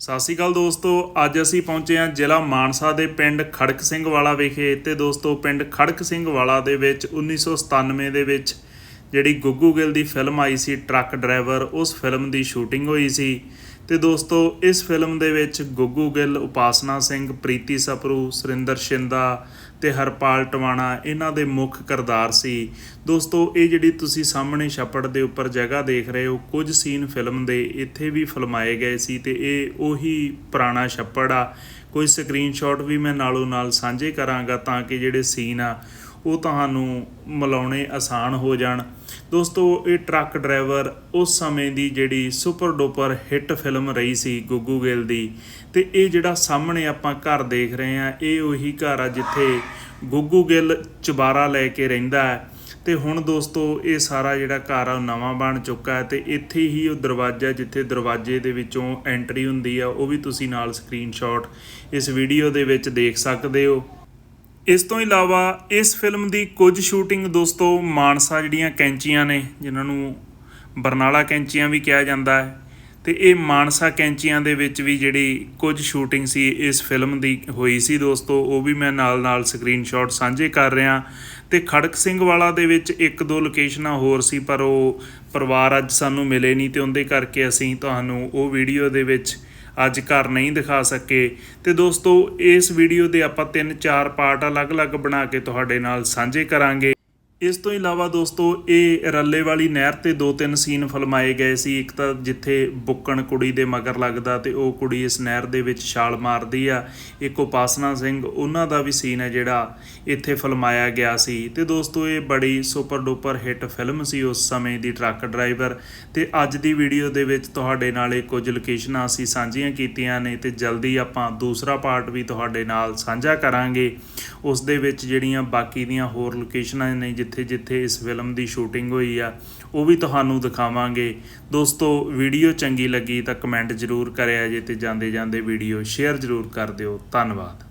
ਸਤਿ ਸ਼੍ਰੀ ਅਕਾਲ ਦੋਸਤੋ, ਅੱਜ ਅਸੀਂ ਪਹੁੰਚੇ ਹਾਂ ਜ਼ਿਲ੍ਹਾ ਮਾਨਸਾ ਦੇ ਪਿੰਡ ਖੜਕ ਸਿੰਘ ਵਾਲਾ ਵਿਖੇ। ਤੇ ਦੋਸਤੋ, ਪਿੰਡ ਖੜਕ ਸਿੰਘ ਵਾਲਾ ਦੇ ਵਿੱਚ 1997 ਦੇ ਵਿੱਚ ਜਿਹੜੀ ਗੁੱਗੂ ਗਿੱਲ ਦੀ ਫਿਲਮ ਆਈ ਸੀ ਟਰੱਕ ਡਰਾਈਵਰ ਉਸ ਫਿਲਮ ਦੀ ਸ਼ੂਟਿੰਗ ਹੋਈ ਸੀ। ਤੇ ਦੋਸਤੋ, ਇਸ ਫਿਲਮ ਦੇ ਵਿੱਚ ਗੁੱਗੂ ਗਿੱਲ, ਉਪਾਸਨਾ ਸਿੰਘ, ਪ੍ਰੀਤੀ ਸਪਰੂ, ਸੁਰਿੰਦਰ ਸ਼ਿੰਦਾ ਤੇ ਹਰਪਾਲ ਟਵਾਣਾ ਇਹਨਾਂ ਦੇ ਮੁੱਖ ਕਿਰਦਾਰ ਸੀ। ਦੋਸਤੋ, ਇਹ ਜਿਹੜੀ ਤੁਸੀਂ ਸਾਹਮਣੇ ਛੱਪੜ ਦੇ ਉੱਪਰ ਜਗ੍ਹਾ ਦੇਖ ਰਹੇ ਹੋ, ਕੁਝ ਸੀਨ ਫਿਲਮ ਦੇ ਇੱਥੇ ਵੀ ਫਿਲਮਾਏ ਗਏ ਸੀ ਤੇ ਇਹ ਉਹੀ ਪੁਰਾਣਾ ਛੱਪੜ ਆ। ਕੋਈ ਸਕਰੀਨਸ਼ਾਟ ਵੀ ਮੈਂ ਨਾਲੋਂ ਨਾਲ ਸਾਂਝੇ ਕਰਾਂਗਾ ਤਾਂ ਕਿ ਜਿਹੜੇ ਸੀਨ ਆ ਉਹ ਤੁਹਾਨੂੰ ਮਿਲਾਉਣੇ ਆਸਾਨ ਹੋ ਜਾਣ। ਦੋਸਤੋ, ਇਹ ਟਰੱਕ ਡਰਾਈਵਰ ਉਸ ਸਮੇਂ ਦੀ ਜਿਹੜੀ ਸੁਪਰ ਡੁਪਰ ਹਿੱਟ ਫਿਲਮ ਰਹੀ ਸੀ, ਗੁੱਗੂ ਗਿੱਲ ਦੀ। ਤੇ ਇਹ ਜਿਹੜਾ ਸਾਹਮਣੇ ਆਪਾਂ ਘਰ ਦੇਖ ਰਹੇ ਆ ਇਹ ਉਹੀ ਘਰ ਆ ਜਿੱਥੇ ਗੁੱਗੂ ਗਿੱਲ ਚੁਬਾਰਾ ਲੈ ਕੇ ਰਹਿੰਦਾ ਹੈ। ਤੇ ਹੁਣ ਦੋਸਤੋ, ਇਹ ਸਾਰਾ ਜਿਹੜਾ ਘਰ ਆ, ਉਹ ਨਵਾਂ ਬਣ ਚੁੱਕਾ ਹੈ ਤੇ ਇੱਥੇ ਹੀ ਉਹ ਦਰਵਾਜ਼ਾ ਜਿੱਥੇ ਦਰਵਾਜ਼ੇ ਦੇ ਵਿੱਚੋਂ ਐਂਟਰੀ ਹੁੰਦੀ ਆ, ਉਹ ਵੀ ਤੁਸੀਂ ਨਾਲ ਸਕਰੀਨਸ਼ਾਟ ਇਸ ਵੀਡੀਓ ਦੇ ਵਿੱਚ ਦੇਖ ਸਕਦੇ ਹੋ। ਇਸ ਤੋਂ ਇਲਾਵਾ ਇਸ ਫਿਲਮ ਦੀ ਕੁਝ ਸ਼ੂਟਿੰਗ ਦੋਸਤੋ ਮਾਨਸਾ ਜਿਹੜੀਆਂ ਕੈਂਚੀਆਂ ਨੇ, ਜਿਨ੍ਹਾਂ ਨੂੰ ਬਰਨਾਲਾ ਕੈਂਚੀਆਂ ਵੀ ਕਿਹਾ ਜਾਂਦਾ ਹੈ, ਤੇ ਇਹ ਮਾਨਸਾ ਕੈਂਚੀਆਂ ਦੇ ਵਿੱਚ ਵੀ ਜਿਹੜੀ ਕੁਝ ਸ਼ੂਟਿੰਗ ਸੀ ਇਸ ਫਿਲਮ ਦੀ ਹੋਈ ਸੀ ਦੋਸਤੋ, ਉਹ ਵੀ ਮੈਂ ਨਾਲ-ਨਾਲ ਸਕਰੀਨਸ਼ਾਟ ਸਾਂਝੇ ਕਰ ਰਿਹਾ। ਤੇ ਖੜਕ ਸਿੰਘ ਵਾਲਾ ਦੇ ਵਿੱਚ ਇੱਕ ਦੋ ਲੋਕੇਸ਼ਨਾਂ ਹੋਰ ਸੀ, ਪਰ ਉਹ ਪਰਿਵਾਰ ਅੱਜ ਸਾਨੂੰ ਮਿਲੇ ਨਹੀਂ ਤੇ ਉਹਦੇ ਕਰਕੇ ਅਸੀਂ ਤੁਹਾਨੂੰ ਉਹ ਵੀਡੀਓ ਦੇ ਵਿੱਚ ਅੱਜ ਘਰ ਨਹੀਂ ਦਿਖਾ ਸਕੇ। ਤੇ ਦੋਸਤੋ, ਇਸ ਵੀਡੀਓ ਦੇ ਆਪਾਂ ਤਿੰਨ ਚਾਰ ਪਾਰਟ ਅਲੱਗ-ਅਲੱਗ ਬਣਾ ਕੇ ਤੁਹਾਡੇ ਨਾਲ ਸਾਂਝੇ ਕਰਾਂਗੇ। ਇਸ ਤੋਂ ਇਲਾਵਾ ਦੋਸਤੋ, ਇਹ ਰੱਲੇ ਵਾਲੀ ਨਹਿਰ ਤੇ ਦੋ ਤਿੰਨ ਸੀਨ ਫਿਲਮਾਏ ਗਏ ਸੀ। ਇੱਕ ਤਾਂ ਜਿੱਥੇ ਬੁੱਕਣ ਕੁੜੀ ਦੇ ਮਗਰ ਲੱਗਦਾ ਤੇ ਉਹ ਕੁੜੀ ਇਸ ਨਹਿਰ ਦੇ ਵਿੱਚ ਛਾਲ ਮਾਰਦੀ ਆ। ਇੱਕ ਉਪਾਸਨਾ ਸਿੰਘ, ਉਹਨਾਂ ਦਾ ਵੀ ਸੀਨ ਹੈ ਜਿਹੜਾ ਇੱਥੇ ਫਿਲਮਾਇਆ ਗਿਆ ਸੀ। ਤੇ ਦੋਸਤੋ, ਇਹ ਬੜੀ ਸੁਪਰ ਡੂਪਰ ਹਿੱਟ ਫਿਲਮ ਸੀ ਉਸ ਸਮੇਂ ਦੀ ਟਰੱਕ ਡਰਾਈਵਰ। ਤੇ ਅੱਜ ਦੀ ਵੀਡੀਓ ਦੇ ਵਿੱਚ ਤੁਹਾਡੇ ਨਾਲ ਇਹ ਕੁਝ ਲੋਕੇਸ਼ਨਾਂ ਅਸੀਂ ਸਾਂਝੀਆਂ ਕੀਤੀਆਂ ਨੇ ਤੇ ਜਲਦੀ ਆਪਾਂ ਦੂਸਰਾ ਪਾਰਟ ਵੀ ਤੁਹਾਡੇ ਨਾਲ ਸਾਂਝਾ ਕਰਾਂਗੇ। ਉਸ ਦੇ ਵਿੱਚ ਜਿਹੜੀਆਂ ਬਾਕੀ ਦੀਆਂ ਹੋਰ ਲੋਕੇਸ਼ਨਾਂ ਨੇ ਜਿੱਥੇ ਜਿੱਥੇ ਇਸ ਫਿਲਮ ਦੀ ਸ਼ੂਟਿੰਗ ਹੋਈ ਆ, ਉਹ ਵੀ ਤੁਹਾਨੂੰ ਦਿਖਾਵਾਂਗੇ। ਦੋਸਤੋ ਵੀਡੀਓ ਚੰਗੀ ਲੱਗੀ ਤਾਂ ਕਮੈਂਟ ਜ਼ਰੂਰ ਕਰਿਆ ਜੇ ਤੇ ਜਾਂਦੇ ਜਾਂਦੇ ਵੀਡੀਓ ਸ਼ੇਅਰ ਜ਼ਰੂਰ ਕਰ ਦਿਓ। ਧੰਨਵਾਦ।